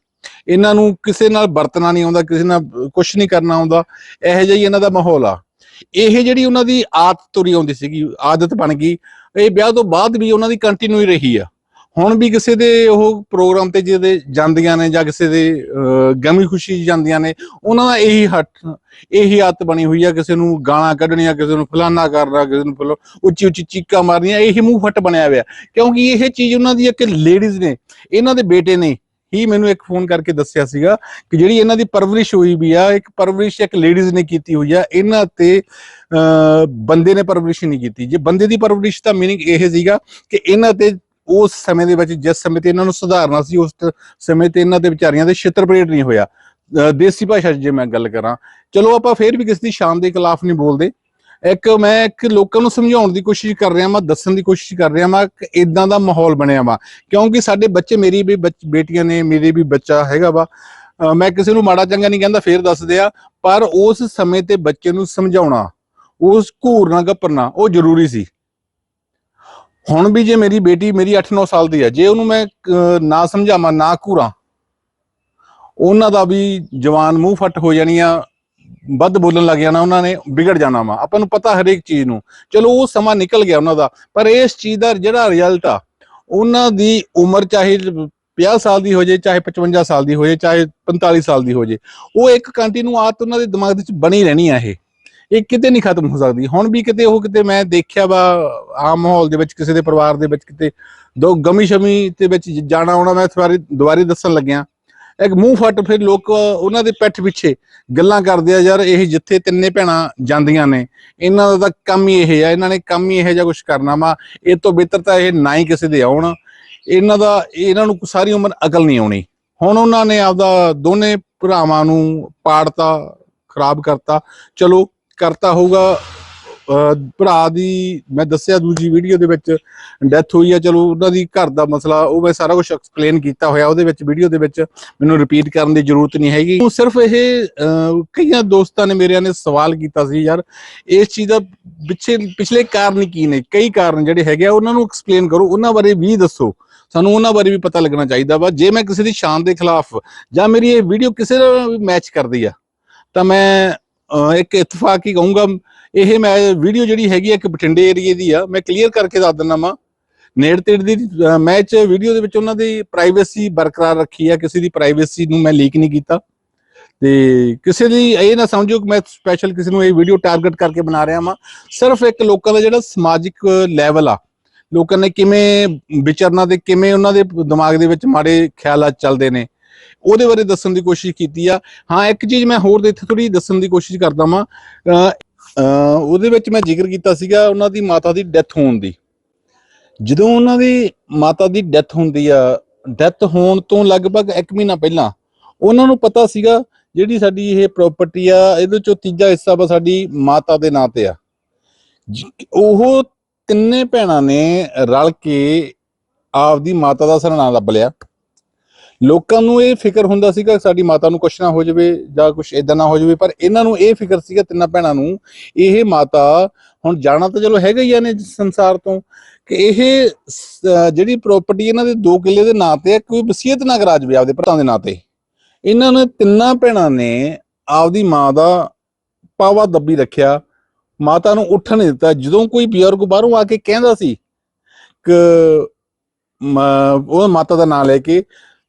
ਇਹਨਾਂ ਨੂੰ ਕਿਸੇ ਨਾਲ ਵਰਤਣਾ ਨਹੀਂ ਆਉਂਦਾ, ਕਿਸੇ ਨਾਲ ਕੁਝ ਨਹੀਂ ਕਰਨਾ ਆਉਂਦਾ। ਇਹੋ ਜਿਹਾ ਹੀ ਇਹਨਾਂ ਦਾ ਮਾਹੌਲ ਆ। ਇਹ ਜਿਹੜੀ ਉਹਨਾਂ ਦੀ ਆਦਤ ਤੁਰੀ ਆਉਂਦੀ ਸੀਗੀ, ਆਦਤ ਬਣ ਗਈ। ਇਹ ਵਿਆਹ ਤੋਂ ਬਾਅਦ ਵੀ ਉਹਨਾਂ ਦੀ ਕੰਟੀਨਿਊ ਰਹੀ ਆ। ਹੁਣ ਵੀ ਕਿਸੇ ਦੇ ਉਹ ਪ੍ਰੋਗਰਾਮ ਤੇ ਜਿਹਦੇ ਜਾਂਦੀਆਂ ਨੇ ਜਾਂ ਕਿਸੇ ਦੇ ਗਮੀ ਖੁਸ਼ੀ ਜਾਂਦੀਆਂ ਨੇ ਉਹਨਾਂ ਦਾ ਇਹੀ ਹੱਟ ਇਹੀ ਆਦਤ ਬਣੀ ਹੋਈ ਆ ਕਿਸੇ ਨੂੰ ਗਾਲਾਂ ਕੱਢਣੀਆਂ ਕਿਸੇ ਨੂੰ ਫਲਾਨਾ ਕਰਨਾ ਕਿਸੇ ਨੂੰ ਫਲੋ ਉੱਚੀ ਉੱਚੀ ਚੀਕਾਂ ਮਾਰਨੀਆਂ ਇਹੀ ਮੂੰਹ ਫੱਟ ਬਣਿਆ ਹੋਇਆ। ਕਿਉਂਕਿ ਇਹ ਚੀਜ਼ ਉਹਨਾਂ ਦੀ ਇੱਕ ਲੇਡੀਜ਼ ਨੇ ਇਹਨਾਂ ਦੇ ਬੇਟੇ ਨੇ ਹੀ ਮੈਨੂੰ ਇੱਕ ਫੋਨ ਕਰਕੇ ਦੱਸਿਆ ਸੀਗਾ ਕਿ ਜਿਹੜੀ ਇਹਨਾਂ ਦੀ ਪਰਵਰਿਸ਼ ਹੋਈ ਵੀ ਆ ਇੱਕ ਪਰਵਰਿਸ਼ ਇੱਕ ਲੇਡੀਜ਼ ਨੇ ਕੀਤੀ ਹੋਈ ਆ ਇਹਨਾਂ ਤੇ ਅਹ, ਬੰਦੇ ਨੇ ਪਰਵਰਿਸ਼ ਨਹੀਂ ਕੀਤੀ। ਜੇ ਬੰਦੇ ਦੀ ਪਰਵਰਿਸ਼ ਦਾ ਮੀਨਿੰਗ ਇਹ ਸੀਗਾ ਕਿ ਇਹਨਾਂ ਤੇ ਉਸ ਸਮੇਂ ਦੇ ਵਿੱਚ ਜਿਸ ਸਮੇਂ ਤੇ ਇਹਨਾਂ ਨੂੰ ਸੁਧਾਰਨਾ ਸੀ, ਉਸ ਸਮੇਂ ਤੇ ਇਹਨਾਂ ਦੇ ਵਿਚਾਰੀਆਂ ਦੇ ਛਿੱਤਰ ਪਰੇਡ ਨਹੀਂ ਹੋਇਆ। ਦੇਸੀ ਭਾਸ਼ਾ 'ਚ ਜੇ ਮੈਂ ਗੱਲ ਕਰਾਂ, ਚਲੋ ਆਪਾਂ ਫੇਰ ਵੀ ਕਿਸੇ ਦੀ ਸ਼ਾਨ ਦੇ ਖਿਲਾਫ ਨਹੀਂ ਬੋਲਦੇ। ਇੱਕ ਮੈਂ ਇੱਕ ਲੋਕਾਂ ਨੂੰ ਸਮਝਾਉਣ ਦੀ ਕੋਸ਼ਿਸ਼ ਕਰ ਰਿਹਾ ਮੈਂ ਦੱਸਣ ਦੀ ਕੋਸ਼ਿਸ਼ ਕਰ ਰਿਹਾ ਮੈਂ ਕਿ ਇਦਾਂ ਦਾ ਮਾਹੌਲ ਬਣਿਆ ਵਾ। ਕਿਉਂਕਿ ਸਾਡੇ ਬੱਚੇ ਮੇਰੀ ਵੀ ਬੱਚ- ਬੇਟੀਆਂ ਨੇ, ਮੇਰੇ ਵੀ ਬੱਚਾ ਹੈਗਾ ਵਾ। ਮੈਂ ਕਿਸੇ ਨੂੰ ਮਾੜਾ ਚੰਗਾ ਨਹੀਂ ਕਹਿੰਦਾ, ਫੇਰ ਦੱਸਦੇ ਆ, ਪਰ ਉਸ ਸਮੇਂ ਤੇ ਬੱਚੇ ਨੂੰ ਸਮਝਾਉਣਾ, ਉਸ ਘੂਰਨਾ ਘਪਰਨਾ ਉਹ ਜ਼ਰੂਰੀ ਸੀ। ਹੁਣ ਵੀ ਜੇ ਮੇਰੀ ਬੇਟੀ ਮੇਰੀ 8-9 ਸਾਲ ਦੀ ਹੈ ਜੇ ਉਹਨੂੰ ਮੈਂ ਨਾ ਸਮਝਾਵਾਂ, ਨਾ ਘੂਰਾਂ, ਉਹਨਾਂ ਦਾ ਵੀ ਜਵਾਨ ਮੂੰਹ ਫੱਟ ਹੋ ਜਾਣੀ ਆ, ਵੱਧ ਬੋਲਣ ਲੱਗ ਜਾਣਾ, ਉਹਨਾਂ ਨੇ ਵਿਗੜ ਜਾਣਾ ਵਾ। ਆਪਾਂ ਨੂੰ ਪਤਾ ਹਰੇਕ ਚੀਜ਼ ਨੂੰ। ਚਲੋ, ਉਹ ਸਮਾਂ ਨਿਕਲ ਗਿਆ ਉਹਨਾਂ ਦਾ, ਪਰ ਇਸ ਚੀਜ਼ ਦਾ ਜਿਹੜਾ ਰਿਜ਼ਲਟ ਆ, ਉਹਨਾਂ ਦੀ ਉਮਰ ਚਾਹੇ 50 ਸਾਲ ਦੀ ਹੋ ਜੇ ਚਾਹੇ 55 ਸਾਲ ਦੀ ਹੋ ਜੇ ਚਾਹੇ 45 ਸਾਲ ਦੀ ਹੋ ਜੇ ਉਹ ਇੱਕ ਕੰਟੀਨਿਊ ਆਦਤ ਉਹਨਾਂ ਦੇ ਦਿਮਾਗ ਦੇ ਵਿੱਚ ਬਣੀ ਰਹਿਣੀ ਆ ਇਹ। ਇਹ ਕਿਤੇ ਨਹੀਂ ਖਤਮ ਹੋ ਸਕਦੀ। ਹੁਣ ਵੀ ਕਿਤੇ ਉਹ ਕਿਤੇ ਮੈਂ ਦੇਖਿਆ ਵਾ, ਆਮ ਮਾਹੌਲ ਦੇ ਵਿੱਚ ਕਿਸੇ ਦੇ ਪਰਿਵਾਰ ਦੇ ਵਿੱਚ ਕਿਤੇ ਦੋ ਗਮੀ ਸ਼ਮੀ ਦੇ ਵਿੱਚ ਜਾਣਾ ਆਉਣਾ, ਮੈਂ ਦੁਬਾਰੇ ਦੁਬਾਰੀ ਦੱਸਣ ਲੱਗਿਆ। ਇੱਕ ਮੂੰਹ ਫੱਟ ਫਿਰ ਲੋਕ ਉਹਨਾਂ ਦੇ ਪਿੱਠ ਪਿੱਛੇ ਗੱਲਾਂ ਕਰਦੇ ਆ, ਯਾਰ ਇਹ ਜਿੱਥੇ ਤਿੰਨੇ ਭੈਣਾਂ ਜਾਂਦੀਆਂ ਨੇ, ਇਹਨਾਂ ਦਾ ਤਾਂ ਕੰਮ ਹੀ ਇਹ ਆ, ਇਹਨਾਂ ਨੇ ਕੰਮ ਹੀ ਇਹੋ ਜਿਹਾ ਕੁਝ ਕਰਨਾ ਵਾ, ਇਹ ਤੋਂ ਬਿਹਤਰ ਤਾਂ ਇਹ ਨਾ ਹੀ ਕਿਸੇ ਦੇ ਆਉਣ। ਇਹਨਾਂ ਦਾ, ਇਹਨਾਂ ਨੂੰ ਸਾਰੀ ਉਮਰ ਅਕਲ ਨਹੀਂ ਆਉਣੀ। ਹੁਣ ਉਹਨਾਂ ਨੇ ਆਪਦਾ ਦੋਨੇ ਭਰਾਵਾਂ ਨੂੰ ਪਾੜਤਾ, ਖਰਾਬ ਕਰਤਾ। ਚਲੋ ਕਰਤਾ ਹੋਊਗਾ। ਭਰਾ ਦੀ ਮੈਂ ਦੱਸਿਆ ਦੂਜੀ ਵੀਡੀਓ ਦੇ ਵਿੱਚ ਡੈਥ ਹੋਈ ਆ। ਚਲੋ, ਉਹਨਾਂ ਦੀ ਘਰ ਦਾ ਮਸਲਾ, ਉਹ ਮੈਂ ਸਾਰਾ ਕੁਝ ਐਕਸਪਲੇਨ ਕੀਤਾ ਹੋਇਆ। ਉਹਦੇ ਵਿੱਚ ਵੀਡੀਓ ਦੇ ਵਿੱਚ ਮੈਨੂੰ ਰਿਪੀਟ ਕਰਨ ਦੀ ਜ਼ਰੂਰਤ ਨਹੀਂ ਹੈਗੀ। ਉਹ ਸਿਰਫ ਇਹ ਕਈਆਂ ਦੋਸਤਾਂ ਨੇ ਮੇਰਿਆਂ ਨੇ ਸਵਾਲ ਕੀਤਾ ਸੀ, ਯਾਰ, ਇਸ ਚੀਜ਼ ਦਾ ਪਿੱਛੇ, ਪਿਛਲੇ ਕਾਰਨ ਕੀ ਨੇ? ਕਈ ਕਾਰਨ ਜਿਹੜੇ ਹੈਗੇ ਆ, ਉਹਨਾਂ ਨੂੰ ਐਕਸਪਲੇਨ ਕਰੋ। ਉਹਨਾਂ ਬਾਰੇ ਵੀ ਦੱਸੋ। ਸਾਨੂੰ ਉਹਨਾਂ ਬਾਰੇ ਵੀ ਪਤਾ ਲੱਗਣਾ ਚਾਹੀਦਾ ਵਾ। ਜੇ ਮੈਂ ਕਿਸੇ ਦੀ ਸ਼ਾਨ ਦੇ ਖਿਲਾਫ ਜਾਂ ਮੇਰੀ ਇਹ ਵੀਡੀਓ ਕਿਸੇ ਨਾਲ ਵੀ ਮੈਚ ਕਰਦੀ ਆ, ਤਾਂ ਮੈਂ ਇੱਕ ਇਤਫਾਕ ਹੀ ਕਹੂੰਗਾ ਇਹ ਮੈਂ ਵੀਡੀਓ ਜਿਹੜੀ ਹੈਗੀ ਆ ਇੱਕ ਬਠਿੰਡੇ ਏਰੀਏ ਦੀ ਆ ਮੈਂ ਕਲੀਅਰ ਕਰਕੇ ਦੱਸ ਦਿੰਦਾ ਵਾਂ। ਨੇੜ ਤੇੜ ਦੀ ਅਹ, ਮੈਂ ਚ ਵੀਡੀਓ ਦੇ ਵਿੱਚ ਉਹਨਾਂ ਦੀ ਪ੍ਰਾਈਵੇਸੀ ਬਰਕਰਾਰ ਰੱਖੀ ਆ ਕਿਸੇ ਦੀ ਪ੍ਰਾਈਵੇਸੀ ਨੂੰ ਮੈਂ ਲੀਕ ਨਹੀਂ ਕੀਤਾ। ਤੇ ਕਿਸੇ ਦੀ ਇਹ ਨਾ ਸਮਝੋ ਕਿ ਮੈਂ ਸਪੈਸ਼ਲ ਕਿਸੇ ਨੂੰ ਇਹ ਵੀਡੀਓ ਟਾਰਗੇਟ ਕਰਕੇ ਬਣਾ ਰਿਹਾ ਵਾਂ। ਸਿਰਫ ਇੱਕ ਲੋਕਾਂ ਦਾ ਜਿਹੜਾ ਸਮਾਜਿਕ ਲੈਵਲ ਆ ਲੋਕਾਂ ਨੇ ਕਿਵੇਂ ਵਿਚਰਨਾ ਤੇ ਕਿਵੇਂ ਉਹਨਾਂ ਦੇ ਦਿਮਾਗ ਦੇ ਵਿੱਚ ਮਾੜੇ ਖਿਆਲਾਤ ਚੱਲਦੇ ਨੇ ਉਹਦੇ ਬਾਰੇ ਦੱਸਣ ਦੀ ਕੋਸ਼ਿਸ਼ ਕੀਤੀ ਆ। ਹਾਂ, ਇੱਕ ਚੀਜ਼ ਮੈਂ ਹੋਰ ਇੱਥੇ ਥੋੜੀ ਦੱਸਣ ਦੀ ਕੋਸ਼ਿਸ਼ ਕਰਦਾ ਵਾਂ। ਉਹਦੇ ਵਿੱਚ ਮੈਂ ਜ਼ਿਕਰ ਕੀਤਾ ਸੀਗਾ ਉਹਨਾਂ ਦੀ ਮਾਤਾ ਦੀ ਡੈਥ ਹੋਣ ਦੀ। ਜਦੋਂ ਉਹਨਾਂ ਦੀ ਮਾਤਾ ਦੀ ਡੈਥ ਹੁੰਦੀ ਆ, ਡੈਥ ਹੋਣ ਤੋਂ ਲਗਭਗ 1 ਮਹੀਨਾ ਪਹਿਲਾਂ ਉਹਨਾਂ ਨੂੰ ਪਤਾ ਸੀਗਾ ਜਿਹੜੀ ਸਾਡੀ ਇਹ ਪ੍ਰਾਪਰਟੀ ਆ, ਇਹਦੇ ਚੋਂ ਤੀਜਾ ਹਿੱਸਾ ਵਾ ਸਾਡੀ ਮਾਤਾ ਦੇ ਨਾਂ ਤੇ ਆ। ਉਹ ਤਿੰਨੇ ਭੈਣਾਂ ਨੇ ਰਲ ਕੇ ਆਪਦੀ ਮਾਤਾ ਦਾ ਸਰਣਾ ਲੱਭ ਲਿਆ। ਲੋਕਾਂ ਨੂੰ ਇਹ ਫਿਕਰ ਹੁੰਦਾ ਸੀਗਾ ਸਾਡੀ ਮਾਤਾ ਨੂੰ ਕੁਛ ਨਾ ਹੋ ਜਾਵੇ ਜਾਂ ਕੁਛ ਇਦਾਂ ਨਾ ਹੋ ਜਾਵੇ, ਪਰ ਇਹਨਾਂ ਨੂੰ ਇਹ ਫਿਕਰ ਸੀਗਾ ਤਿੰਨਾਂ ਭੈਣਾਂ ਨੂੰ, ਇਹ ਮਾਤਾ ਹੁਣ ਜਾਣਾ ਤਾਂ ਚਲੋ ਹੈਗਾ ਹੀ ਆ ਨੇ ਸੰਸਾਰ ਤੋਂ, ਕਿ ਇਹ ਜਿਹੜੀ ਪ੍ਰਾਪਰਟੀ ਇਹਨਾਂ ਦੇ 2 ਕਿੱਲੇ ਦੇ ਨਾਂ ਤੇ ਕੋਈ ਵਸੀਅਤ ਨਾ ਕਰਾ ਜਾਵੇ ਆਪਦੇ ਭਰਾ ਦੇ ਨਾਂ ਤੇ। ਇਹਨਾਂ ਨੇ ਤਿੰਨਾਂ ਭੈਣਾਂ ਨੇ ਆਪਦੀ ਮਾਂ ਦਾ ਪਾਵਾ ਦੱਬੀ ਰੱਖਿਆ, ਮਾਤਾ ਨੂੰ ਉੱਠਣ ਨਹੀਂ ਦਿੱਤਾ। ਜਦੋਂ ਕੋਈ ਬਜ਼ੁਰਗ ਬਾਹਰੋਂ ਆ ਕੇ ਕਹਿੰਦਾ ਸੀ ਕਿ ਮ- ਉਹ ਮਾਤਾ ਦਾ ਨਾਂ ਲੈ ਕੇ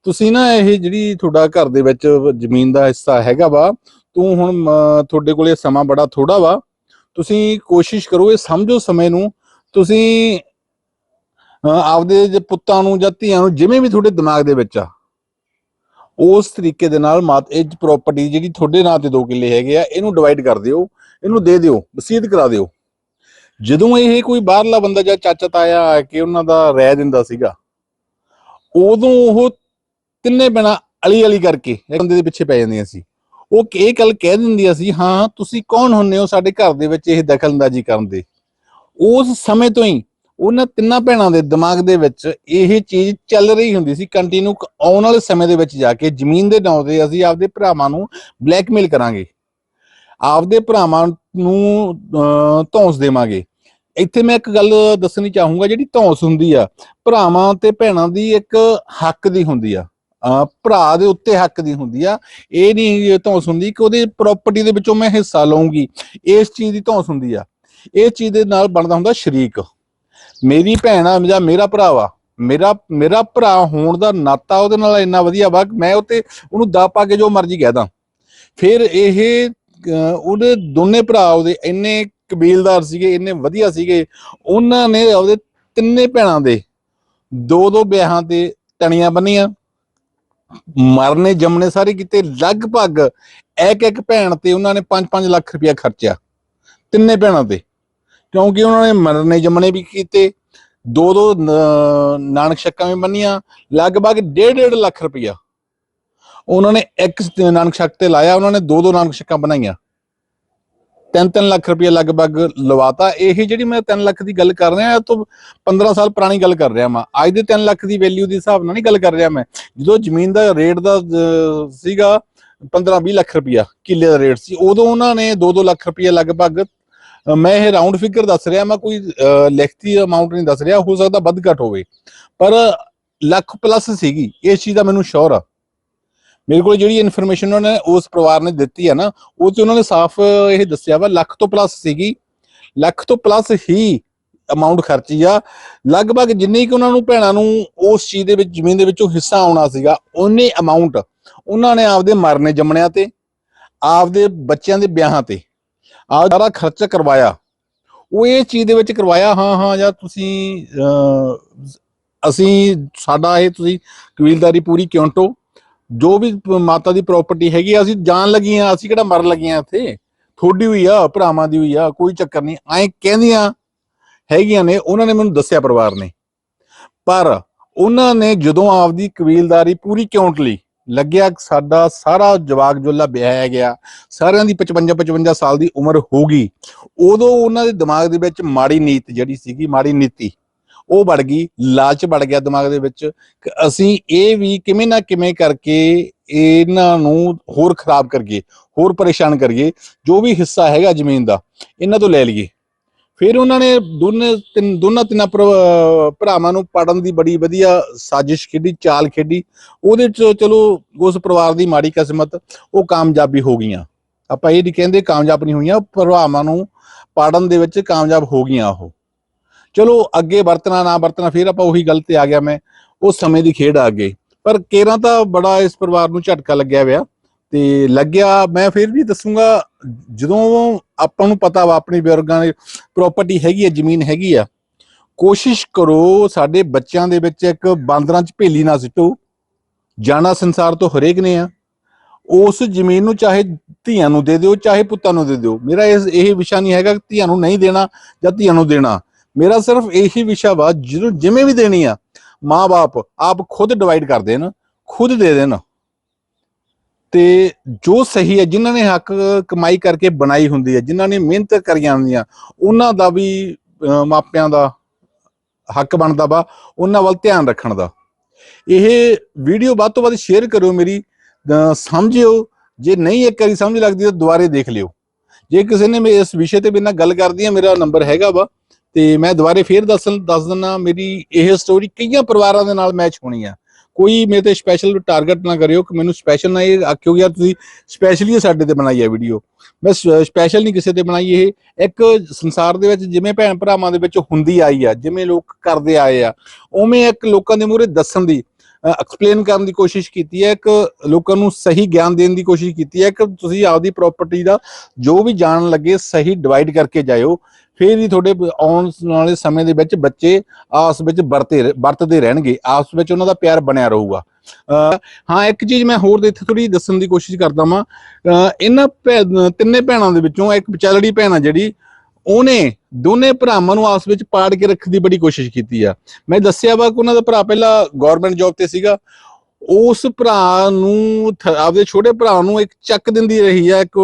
ਤੁਸੀਂ ਨਾ ਇਹ ਜਿਹੜੀ ਤੁਹਾਡਾ ਘਰ ਦੇ ਵਿੱਚ ਜ਼ਮੀਨ ਦਾ ਹਿੱਸਾ ਹੈਗਾ ਵਾ, ਤੂੰ ਹੁਣ ਤੁਹਾਡੇ ਕੋਲੇ ਸਮਾਂ ਬੜਾ ਥੋੜਾ ਵਾ। ਤੁਸੀਂ ਕੋਸ਼ਿਸ਼ ਕਰੋ ਇਹ ਸਮਝੋ ਸਮੇਂ ਨੂੰ। ਤੁਸੀਂ ਆਪਦੇ ਜੇ ਪੁੱਤਾਂ ਨੂੰ ਜਾਂ ਧੀਆਂ ਨੂੰ ਜਿਵੇਂ ਵੀ ਤੁਹਾਡੇ ਦਿਮਾਗ ਦੇ ਵਿੱਚ ਆ, ਉਸ ਤਰੀਕੇ ਦੇ ਨਾਲ ਮਾਤ, ਇਹ ਪ੍ਰਾਪਰਟੀ ਜਿਹੜੀ ਤੁਹਾਡੇ ਨਾਂ ਤੇ ਦੋ ਕਿੱਲੇ ਹੈਗੇ ਆ, ਇਹਨੂੰ ਡਿਵਾਈਡ ਕਰ ਦਿਓ, ਇਹਨੂੰ ਦੇ ਦਿਓ, ਵਸੀਅਤ ਕਰਾ ਦਿਓ। ਜਦੋਂ ਇਹ ਕੋਈ ਬਾਹਰਲਾ ਬੰਦਾ ਜਾਂ ਚਾਚਾ ਤਾਇਆ ਆ ਕੇ ਉਹਨਾਂ ਦਾ ਰਹਿ ਦਿੰਦਾ ਸੀਗਾ, ਉਦੋਂ ਉਹ ਤਿੰਨੇ ਬਿਨਾ ਅਲੀ ਅਲੀ ਕਰਕੇ ਇੱਕ ਬੰਦੇ ਦੇ ਪਿੱਛੇ ਪੈ ਜਾਂਦੀਆਂ ਸੀ। ਉਹ ਇਹ ਗੱਲ ਕਹਿ ਦਿੰਦੀਆਂ ਸੀ ਹਾਂ ਤੁਸੀਂ ਕੌਣ ਹੁੰਨੇ ਹੋ ਸਾਡੇ ਘਰ ਦੇ ਵਿੱਚ ਇਹ ਦਖਲਅੰਦਾਜ਼ੀ ਕਰਨ ਦੇ? ਉਸ ਸਮੇਂ ਤੋਂ ਹੀ ਉਹਨਾਂ ਤਿੰਨਾਂ ਭੈਣਾਂ ਦੇ ਦਿਮਾਗ ਦੇ ਵਿੱਚ ਇਹ ਚੀਜ਼ ਚੱਲ ਰਹੀ ਹੁੰਦੀ ਸੀ ਕੰਟੀਨਿਊ ਆਉਣ ਵਾਲੇ ਸਮੇਂ ਦੇ ਵਿੱਚ ਜਾ ਕੇ ਜ਼ਮੀਨ ਦੇ ਨਾਂ ਤੇ ਅਸੀਂ ਆਪਦੇ ਭਰਾਵਾਂ ਨੂੰ ਬਲੈਕਮੇਲ ਕਰਾਂਗੇ। ਆਪਦੇ ਭਰਾਵਾਂ ਨੂੰ ਅਹ, ਧੌਂਸ ਦੇਵਾਂਗੇ। ਇੱਥੇ ਮੈਂ ਇੱਕ ਗੱਲ ਦੱਸਣੀ ਚਾਹੂੰਗਾ ਜਿਹੜੀ ਧੌਂਸ ਹੁੰਦੀ ਆ ਭਰਾਵਾਂ ਤੇ ਭੈਣਾਂ ਦੀ ਇੱਕ ਹੱਕ ਦੀ ਹੁੰਦੀ ਆ। ਭਰਾ ਦੇ ਉੱਤੇ ਹੱਕ ਦੀ ਹੁੰਦੀ ਆ। ਇਹ ਨਹੀਂ ਧੌਂਸ ਹੁੰਦੀ ਕਿ ਉਹਦੇ ਪ੍ਰਾਪਰਟੀ ਦੇ ਵਿੱਚੋਂ ਮੈਂ ਹਿੱਸਾ ਲਵਾਂਗੀ ਇਸ ਚੀਜ਼ ਦੀ ਧੌਂਸ ਹੁੰਦੀ ਆ। ਇਹ ਚੀਜ਼ ਦੇ ਨਾਲ ਬਣਦਾ ਹੁੰਦਾ ਸ਼ਰੀਕ। ਮੇਰੀ ਭੈਣ ਆ, ਜਾਂ ਮੇਰਾ ਭਰਾ ਵਾ, ਮੇਰਾ ਮੇਰਾ ਭਰਾ ਹੋਣ ਦਾ ਨਾਤਾ ਉਹਦੇ ਨਾਲ ਇੰਨਾ ਵਧੀਆ ਵਾ ਕਿ ਮੈਂ ਉਤੇ ਉਹਨੂੰ ਦਾ ਪਾ ਕੇ ਜੋ ਮਰਜ਼ੀ ਕਹਿ ਦਾਂ। ਫਿਰ ਇਹ ਉਹਦੇ ਦੋਨੇ ਭਰਾ ਉਹਦੇ ਇੰਨੇ ਕਬੀਲਦਾਰ ਸੀਗੇ, ਇੰਨੇ ਵਧੀਆ ਸੀਗੇ। ਉਹਨਾਂ ਨੇ ਉਹਦੇ ਤਿੰਨੇ ਭੈਣਾਂ ਦੇ ਦੋ ਦੋ ਵਿਆਹਾਂ ਤੇ ਤਣੀਆਂ ਬੰਨੀਆਂ। ਮਰਨੇ ਜੰਮਣੇ ਸਾਰੇ ਕੀਤੇ, ਲਗਭਗ ਇੱਕ ਇੱਕ ਭੈਣ ਤੇ ਉਹਨਾਂ ਨੇ 5-5 ਲੱਖ ਰੁਪਇਆ ਖਰਚਿਆ, ਤਿੰਨੇ ਭੈਣਾਂ ਤੇ। ਕਿਉਂਕਿ ਉਹਨਾਂ ਨੇ ਮਰਨੇ ਜੰਮਣੇ ਵੀ ਕੀਤੇ ਦੋ ਦੋ ਨ- ਨਾਨਕ ਛੱਕਾਂ ਵੀ ਬੰਨੀਆਂ, ਲਗਭਗ 1.5 ਲੱਖ ਰੁਪਇਆ। ਉਹਨਾਂ ਨੇ ਇੱਕ ਨਾਨਕ ਛੱਕ ਤੇ ਲਾਇਆ, ਉਹਨਾਂ ਨੇ ਦੋ ਦੋ ਨਾਨਕ ਛੱਕਾਂ ਬਣਾਈਆਂ। 3-3 ਲੱਖ ਰੁਪਇਆ ਲਗਭਗ ਲਵਾਤਾ। ਇਹ ਜਿਹੜੀ ਮੈਂ 3 ਲੱਖ ਦੀ ਗੱਲ ਕਰ ਰਿਹਾ, ਇਹ ਤੋਂ 15 ਸਾਲ ਪੁਰਾਣੀ ਗੱਲ ਕਰ ਰਿਹਾ ਮੈਂ। ਅੱਜ ਦੇ 3 ਲੱਖ ਦੀ ਵੈਲਿਊ ਦੇ ਹਿਸਾਬ ਨਾਲ ਨਹੀਂ ਗੱਲ ਕਰ ਰਿਹਾ ਮੈਂ। ਜਦੋਂ ਜ਼ਮੀਨ ਦਾ ਰੇਟ ਦਾ ਸੀਗਾ 15-20 ਲੱਖ ਰੁਪਇਆ, ਕਿੱਲੇ ਦਾ ਰੇਟ ਸੀ, ਉਦੋਂ ਉਹਨਾਂ ਨੇ 2-2 ਲੱਖ ਰੁਪਇਆ ਲਗਭਗ ਮੈਂ ਇਹ ਰਾਉਂਡ ਫਿਗਰ ਦੱਸ ਰਿਹਾ, ਮੈਂ ਕੋਈ ਲਿਖਤੀ ਅਮਾਉਂਟ ਨਹੀਂ ਦੱਸ ਰਿਹਾ, ਹੋ ਸਕਦਾ ਵੱਧ ਘੱਟ ਹੋਵੇ। ਪਰ ਲੱਖ ਪਲੱਸ ਸੀਗੀ, ਇਸ ਚੀਜ਼ ਦਾ ਮੈਨੂੰ ਸ਼ੋਰ ਆ। ਮੇਰੇ ਕੋਲ ਜਿਹੜੀ ਇਨਫੋਰਮੇਸ਼ਨ ਉਹਨਾਂ ਨੇ, ਉਸ ਪਰਿਵਾਰ ਨੇ ਦਿੱਤੀ ਹੈ ਨਾ, ਉਹ ਤੇ ਉਹਨਾਂ ਨੇ ਸਾਫ਼, ਇਹ ਦੱਸਿਆ ਵਾ, ਲੱਖ ਤੋਂ ਪਲੱਸ ਸੀਗੀ। ਲੱਖ ਤੋਂ ਪਲੱਸ ਹੀ ਅਮਾਉਂਟ ਖਰਚੀ ਆ। ਲਗਭਗ ਜਿੰਨੀ ਕਿ ਉਹਨਾਂ ਨੂੰ ਭੈਣਾਂ ਨੂੰ ਉਸ ਚੀਜ਼ ਦੇ ਵਿੱਚ, ਜ਼ਮੀਨ ਦੇ ਵਿੱਚੋਂ ਹਿੱਸਾ ਆਉਣਾ ਸੀਗਾ, ਉਹਨੇ ਅਮਾਉਂਟ ਉਹਨਾਂ ਨੇ ਆਪਦੇ ਮਰਨੇ ਜੰਮਣਿਆਂ ਤੇ, ਆਪਦੇ ਬੱਚਿਆਂ ਦੇ ਵਿਆਹਾਂ ਤੇ, ਆਹ ਸਾਰਾ ਖਰਚਾ ਕਰਵਾਇਆ। ਉਹ ਇਹ ਚੀਜ਼ ਦੇ ਵਿੱਚ ਕਰਵਾਇਆ, ਹਾਂ ਹਾਂ, ਜਾਂ ਤੁਸੀਂ ਅਸੀਂ, ਸਾਡਾ ਇਹ ਤੁਸੀਂ ਕਬੀਲਦਾਰੀ ਪੂਰੀ ਕਿਉਂ ਟੋ? ਜੋ ਵੀ ਮਾਤਾ ਦੀ ਪ੍ਰਾਪਰਟੀ ਹੈਗੀ ਆ, ਅਸੀਂ ਜਾਣ ਲੱਗੀਆਂ ਅਸੀਂ ਕਿਹੜਾ ਮਰਨ ਲੱਗੀਆਂ ਇੱਥੇ? ਥੋੜੀ ਹੋਈ ਆ ਭਰਾਵਾਂ ਦੀ ਹੋਈ ਆ ਕੋਈ ਚੱਕਰ ਨਹੀਂ। ਐਂ ਕਹਿੰਦੀਆਂ ਹੈਗੀਆਂ ਨੇ ਉਹਨਾਂ ਨੇ ਮੈਨੂੰ ਦੱਸਿਆ ਪਰਿਵਾਰ ਨੇ। ਪਰ ਉਹਨਾਂ ਨੇ ਜਦੋਂ ਆਪਦੀ ਕਬੀਲਦਾਰੀ ਪੂਰੀ ਕਿਉਂਟ ਲਈ ਲੱਗਿਆ ਸਾਡਾ ਸਾਰਾ ਜਵਾਗ ਜੁੱਲਾ ਵਿਆਹਿਆ ਗਿਆ ਸਾਰਿਆਂ ਦੀ 55 55 ਸਾਲ ਦੀ ਉਮਰ ਹੋ ਗਈ ਉਦੋਂ ਉਹਨਾਂ ਦੇ ਦਿਮਾਗ ਦੇ ਵਿੱਚ ਮਾੜੀ ਨੀਤ ਜਿਹੜੀ ਸੀਗੀ ਮਾੜੀ ਨੀਤੀ ਉਹ ਵੜ ਗਈ, ਲਾਲਚ ਵੜ ਗਿਆ ਦਿਮਾਗ ਦੇ ਵਿੱਚ ਕਿ ਅਸੀਂ ਇਹ ਵੀ ਕਿਵੇਂ ਨਾ ਕਿਵੇਂ ਕਰਕੇ ਇਹਨਾਂ ਨੂੰ ਹੋਰ ਖਰਾਬ ਕਰੀਏ, ਹੋਰ ਪਰੇਸ਼ਾਨ ਕਰੀਏ, ਜੋ ਵੀ ਹਿੱਸਾ ਹੈਗਾ ਜ਼ਮੀਨ ਦਾ, ਇਹਨਾਂ ਤੋਂ ਲੈ ਲਈਏ। ਫਿਰ ਉਹਨਾਂ ਨੇ ਦੋਨੇ ਤਿੰਨ, ਦੋਨਾਂ ਤਿੰਨਾਂ ਭਰਾ- ਭਰਾਵਾਂ ਨੂੰ ਪੜਨ ਦੀ ਬੜੀ ਵਧੀਆ ਸਾਜ਼ਿਸ਼ ਖੇਡੀ, ਚਾਲ ਖੇਡੀ। ਉਹਦੇ ਚ ਚਲੋ ਉਸ ਪਰਿਵਾਰ ਦੀ ਮਾੜੀ ਕਿਸਮਤ, ਉਹ ਕਾਮਯਾਬੀ ਹੋ ਗਈਆਂ। ਆਪਾਂ ਇਹ ਨਹੀਂ ਕਹਿੰਦੇ ਕਾਮਯਾਬ ਨਹੀਂ ਹੋਈਆਂ, ਭਰਾਵਾਂ ਨੂੰ ਪਾੜਨ ਦੇ ਵਿੱਚ ਕਾਮਯਾਬ ਹੋ ਗਈਆਂ ਉਹ। ਚਲੋ ਅੱਗੇ ਵਰਤਣਾ, ਨਾ ਵਰਤਣਾ, ਫਿਰ ਆਪਾਂ ਉਹੀ ਗੱਲ ਤੇ ਆ ਗਿਆ ਮੈਂ। ਉਹ ਸਮੇਂ ਦੀ ਖੇਡ ਆ ਗਈ ਪਰ ਕੇਰਾਂ ਤਾਂ ਬੜਾ ਇਸ ਪਰਿਵਾਰ ਨੂੰ ਝਟਕਾ ਲੱਗਿਆ ਹੋਇਆ। ਤੇ ਲੱਗਿਆ, ਮੈਂ ਫਿਰ ਵੀ ਦੱਸੂਗਾ, ਜਦੋਂ ਆਪਾਂ ਨੂੰ ਪਤਾ ਵਾ, ਆਪਣੇ ਬਜ਼ੁਰਗਾਂ ਦੀ ਪ੍ਰਾਪਰਟੀ ਹੈਗੀ ਹੈ ਜ਼ਮੀਨ ਹੈਗੀ ਆ, ਕੋਸ਼ਿਸ਼ ਕਰੋ ਸਾਡੇ ਬੱਚਿਆਂ ਦੇ ਵਿੱਚ ਇੱਕ ਬਾਂਦਰਾਂ 'ਚ ਭੇਲੀ ਨਾ ਸਿੱਟੋ। ਜਾਣਾ ਸੰਸਾਰ ਤੋਂ ਹਰੇਕ ਨੇ ਆ। ਉਸ ਜ਼ਮੀਨ ਨੂੰ ਚਾਹੇ ਧੀਆਂ ਨੂੰ ਦੇ ਦਿਓ, ਚਾਹੇ ਪੁੱਤਾਂ ਨੂੰ ਦੇ ਦਿਓ। ਮੇਰਾ ਇਸ, ਇਹ ਵਿਸ਼ਾ ਨਹੀਂ ਹੈਗਾ ਧੀਆਂ ਨੂੰ ਨਹੀਂ ਦੇਣਾ ਜਾਂ ਧੀਆਂ ਨੂੰ ਦੇਣਾ। ਮੇਰਾ ਸਿਰਫ ਇਹੀ ਵਿਸ਼ਾ ਵਾ ਜਿਹਨੂੰ ਜਿਵੇਂ ਵੀ ਦੇਣੀ ਆ ਮਾਂ-ਬਾਪ ਆਪ ਖੁਦ ਡਿਵਾਈਡ ਕਰ ਦੇਣ ਖੁਦ ਦੇ ਦੇਣ। ਤੇ ਜੋ ਸਹੀ ਹੈ ਜਿਨ੍ਹਾਂ ਨੇ ਹੱਕ ਕਮਾਈ ਕਰਕੇ ਬਣਾਈ ਹੁੰਦੀ ਹੈ ਜਿਨ੍ਹਾਂ ਨੇ ਮਿਹਨਤ ਕਰੀਆਂ ਹੁੰਦੀਆਂ ਉਹਨਾਂ ਦਾ ਵੀ ਮਾਪਿਆਂ ਦਾ ਹੱਕ ਬਣਦਾ ਵਾ ਉਹਨਾਂ ਵੱਲ ਧਿਆਨ ਰੱਖਣ ਦਾ। ਇਹ ਵੀਡੀਓ ਵੱਧ ਤੋਂ ਵੱਧ ਸ਼ੇਅਰ ਕਰਿਓ ਮੇਰੀ ਅਹ, ਸਮਝਿਓ। ਜੇ ਨਹੀਂ ਇੱਕ ਵਾਰੀ ਸਮਝ ਲੱਗਦੀ ਤਾਂ ਦੁਬਾਰੇ ਦੇਖ ਲਿਓ। ਜੇ ਕਿਸੇ ਨੇ ਇਸ ਵਿਸ਼ੇ ਤੇ ਬਿਨਾਂ ਗੱਲ ਕਰਦੀ ਹੈ ਮੇਰਾ ਨੰਬਰ ਹੈਗਾ ਵਾ ਤੇ ਮੈਂ ਦੁਬਾਰੇ ਫੇਰ ਦੱਸਣ ਦੱਸ ਦਿੰਦਾ ਮੇਰੀ ਇਹ ਸਟੋਰੀ ਕਈਆਂ ਪਰਿਵਾਰਾਂ ਦੇ ਨਾਲ ਮੈਚ ਹੋਣੀ ਆ। ਕੋਈ ਮੇਰੇ ਤੇ ਸਪੈਸ਼ਲ ਟਾਰਗੇਟ ਨਾ ਕਰਿਓ, ਕਿ ਮੈਨੂੰ ਸਪੈਸ਼ਲ ਨਾ ਇਹ ਆਖਿਓ, ਯਾਰ ਤੁਸੀਂ ਸਪੈਸ਼ਲੀ ਸਾਡੇ ਤੇ ਬਣਾਈ ਹੈ ਵੀਡੀਓ ਮੈਂ ਸਪੈਸ਼ਲ ਨਹੀਂ ਕਿਸੇ ਤੇ ਬਣਾਈ ਇਹ। ਇੱਕ ਸੰਸਾਰ ਦੇ ਵਿੱਚ ਜਿਵੇਂ ਭੈਣ ਭਰਾਵਾਂ ਦੇ ਵਿੱਚ ਹੁੰਦੀ ਆਈ ਆ, ਜਿਵੇਂ ਲੋਕ ਕਰਦੇ ਆਏ ਆ, ਉਵੇਂ ਇੱਕ ਲੋਕਾਂ ਦੇ ਮੂਹਰੇ ਦੱਸਣ ਦੀ ਐਕਸਪਲੇਨ ਕਰਨ ਦੀ ਕੋਸ਼ਿਸ਼ ਕੀਤੀ ਹੈ, ਇੱਕ ਲੋਕਾਂ ਨੂੰ ਸਹੀ ਗਿਆਨ ਦੇਣ ਦੀ ਕੋਸ਼ਿਸ਼ ਕੀਤੀ ਹੈ ਕਿ ਤੁਸੀਂ ਆਪਦੀ ਪ੍ਰਾਪਰਟੀ ਦਾ ਜੋ ਵੀ ਜਾਣ ਲੱਗੇ ਸਹੀ ਡਿਵਾਈਡ ਕਰਕੇ ਜਾਇਓ, ਫਿਰ ਹੀ ਤੁਹਾਡੇ ਆਉਣ ਵਾਲੇ ਸਮੇਂ ਦੇ ਵਿੱਚ ਬੱਚੇ ਆਪਸ ਵਿੱਚ ਵਰਤੇ ਵਰਤਦੇ ਰਹਿਣਗੇ, ਆਪਸ ਵਿੱਚ ਉਹਨਾਂ ਦਾ ਪਿਆਰ ਬਣਿਆ ਰਹੂਗਾ। ਹਾਂ, ਇੱਕ ਚੀਜ਼ ਮੈਂ ਹੋਰ ਦੇ ਇੱਥੇ ਥੋੜੀ ਦੱਸਣ ਦੀ ਕੋਸ਼ਿਸ਼ ਕਰਦਾ ਵਾਂ ਇਹਨਾਂ ਭੈ- ਤਿੰਨੇ ਭੈਣਾਂ ਦੇ ਵਿੱਚੋਂ ਇੱਕ ਵਿਚਾਲੜੀ ਭੈਣ ਆ ਜਿਹੜੀ, ਉਹਨੇ ਦੋਨੇ ਭਰਾਵਾਂ ਨੂੰ ਆਪਸ ਵਿੱਚ ਪਾੜ ਕੇ ਰੱਖਣ ਦੀ ਬੜੀ ਕੋਸ਼ਿਸ਼ ਕੀਤੀ ਆ। ਮੈਂ ਦੱਸਿਆ ਵਾ ਕਿ ਉਹਨਾਂ ਦਾ ਭਰਾ ਪਹਿਲਾਂ ਗਵਰਨਮੈਂਟ ਜੌਬ ਤੇ ਸੀਗਾ। ਉਸ ਭਰਾ ਨੂੰ ਆਪਦੇ ਛੋਟੇ ਭਰਾ ਨੂੰ ਇੱਕ ਚੱਕ ਦਿੰਦੀ ਰਹੀ ਆ, ਇੱਕ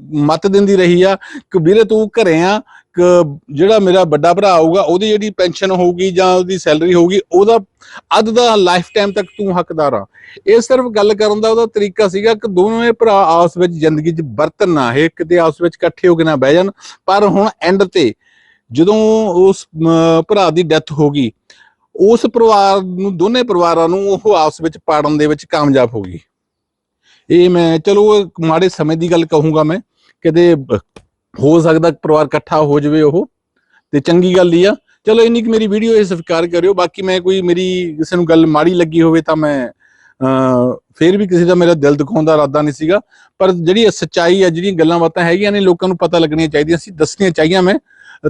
ਮਤ ਦਿੰਦੀ ਰਹੀ ਆ ਕਿ ਵੀਰੇ ਤੂੰ ਘਰੇ ਆ ਜਿਹੜਾ ਮੇਰਾ ਵੱਡਾ ਭਰਾ ਆਊਗਾ ਉਹਦੀ ਜਿਹੜੀ ਪੈਨਸ਼ਨ ਹੋਊਗੀ ਜਾਂ ਉਹਦੀ ਸੈਲਰੀ ਹੋਊਗੀ, ਉਹਦਾ ਅੱਧ ਦਾ ਲਾਈਫ ਟਾਈਮ ਤੱਕ ਤੂੰ ਹੱਕਦਾਰ ਆ। ਇਹ ਸਿਰਫ ਗੱਲ ਕਰਨ ਦਾ ਉਹਦਾ ਤਰੀਕਾ ਸੀਗਾ ਕਿ ਦੋਵੇਂ ਭਰਾ ਆਪਸ ਵਿੱਚ ਜ਼ਿੰਦਗੀ 'ਚ ਵਰਤਨ ਨਾ ਇਹ ਕਿਤੇ ਆਪਸ ਵਿੱਚ ਇਕੱਠੇ ਹੋ ਕੇ ਨਾ ਬਹਿ ਜਾਣ। ਪਰ ਹੁਣ ਐਂਡ ਤੇ ਜਦੋਂ ਉਸ ਭਰਾ ਦੀ ਡੈਥ ਹੋ ਗਈ, ਉਸ ਪਰਿਵਾਰ ਨੂੰ, ਦੋਨੇ ਪਰਿਵਾਰਾਂ ਨੂੰ ਉਹ ਆਪਸ ਵਿੱਚ ਪਾੜਨ ਦੇ ਵਿੱਚ ਕਾਮਯਾਬ ਹੋ ਗਈ। ਇਹ ਮੈਂ, ਚਲੋ, ਮਾੜੇ ਸਮੇਂ ਦੀ ਗੱਲ ਕਹੂੰਗਾ ਮੈਂ, ਕਿਤੇ ਹੋ ਸਕਦਾ ਪਰਿਵਾਰ ਇਕੱਠਾ ਹੋ ਜਾਵੇ ਉਹ। ਤੇ ਚੰਗੀ ਗੱਲ ਹੀ ਆ। ਚਲੋ ਇੰਨੀ ਕਿ ਮੇਰੀ ਵੀਡੀਓ ਇਹ ਸਵੀਕਾਰ ਕਰਿਓ। ਬਾਕੀ ਮੈਂ ਕੋਈ ਮੇਰੀ ਕਿਸੇ ਨੂੰ ਗੱਲ ਮਾੜੀ ਲੱਗੀ ਹੋਵੇ ਤਾਂ ਮੈਂ ਅ ਫੇਰ ਵੀ ਕਿਸੇ ਦਾ ਮੇਰਾ ਦਿਲ ਦੁਖਾਉਣ ਦਾ ਇਰਾਦਾ ਨਹੀਂ ਸੀਗਾ। ਪਰ ਜਿਹੜੀ ਸੱਚਾਈ ਆ, ਜਿਹੜੀਆਂ ਗੱਲਾਂ ਬਾਤਾਂ ਹੈਗੀਆਂ ਨੇ, ਲੋਕਾਂ ਨੂੰ ਪਤਾ ਲੱਗਣੀਆਂ ਚਾਹੀਦੀਆਂ। ਸੀ ਦੱਸਣੀਆਂ ਚਾਹੀਦੀਆਂ ਮੈਂ।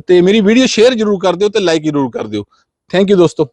ਤੇ ਮੇਰੀ ਵੀਡੀਓ ਸ਼ੇਅਰ ਜ਼ਰੂਰ ਕਰ ਦਿਓ ਤੇ ਲਾਈਕ ਜ਼ਰੂਰ ਕਰ ਦਿਓ। ਥੈਂਕ ਯੂ ਦੋਸਤੋ।